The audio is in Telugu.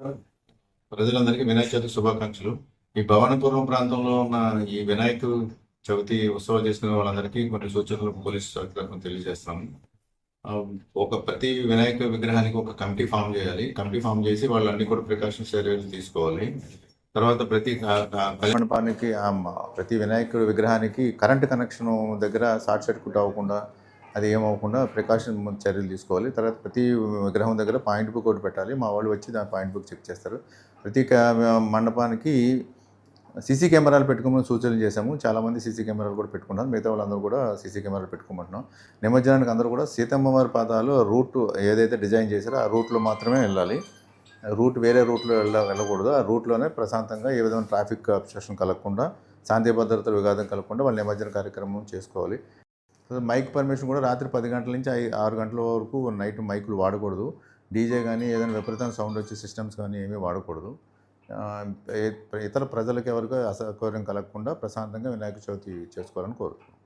ప్రజలందరికీ వినాయక చవితి శుభాకాంక్షలు. ఈ భవనపురం ప్రాంతంలో ఉన్న ఈ వినాయక చవితి ఉత్సవాలు చేసుకునే వాళ్ళందరికీ కొన్ని సూచనలు పోలీస్ శాఖలకు తెలియజేస్తాము. ఒక ప్రతి వినాయక విగ్రహానికి ఒక కమిటీ ఫామ్ చేయాలి. కమిటీ ఫామ్ చేసి వాళ్ళు అన్ని కూడా ప్రికాషన్స్ చర్యలు తీసుకోవాలి. తర్వాత ప్రతి మండపానికి ప్రతి వినాయకుడి విగ్రహానికి కరెంట్ కనెక్షన్ దగ్గర షార్ట్ సర్క్యూట్ అవ్వకుండా అది ఏమవ్వకుండా ప్రికాషన్ చర్యలు తీసుకోవాలి. తర్వాత ప్రతి విగ్రహం దగ్గర పాయింట్ బుక్ ఒకటి పెట్టాలి. మా వాళ్ళు వచ్చి దాని పాయింట్ బుక్ చెక్ చేస్తారు. ప్రతి మండపానికి సీసీ కెమెరాలు పెట్టుకోమని సూచనలు చేశాము. చాలామంది సీసీ కెమెరాలు కూడా పెట్టుకున్నారు. మిగతా వాళ్ళందరూ కూడా సీసీ కెమెరాలు పెట్టుకోమంటున్నాం. నిమజ్జనానికి అందరూ కూడా సీతమ్మ వారి పాదాలు రూట్ ఏదైతే డిజైన్ చేశారో ఆ రూట్లో మాత్రమే వెళ్ళాలి. రూట్ వేరే రూట్లో వెళ్ళ వెళ్ళకూడదు. ఆ రూట్లోనే ప్రశాంతంగా ఏ విధమైన ట్రాఫిక్ అబ్స్ట్రక్షన్ కలగకుండా శాంతి భద్రతలు విఘాతం కలగకుండా వాళ్ళు నిమజ్జన కార్యక్రమం చేసుకోవాలి. మైక్ పర్మిషన్ కూడా రాత్రి పది గంటల నుంచి ఐ ఆరు గంటల వరకు నైట్ మైకులు వాడకూడదు. డీజే కానీ ఏదైనా విపరీతం సౌండ్ వచ్చే సిస్టమ్స్ కానీ ఏమీ వాడకూడదు. ఇతర ప్రజలకు ఎవరికి అసౌకర్యం కలగకుండా ప్రశాంతంగా వినాయక చవితి చేసుకోవాలని కోరుతున్నాను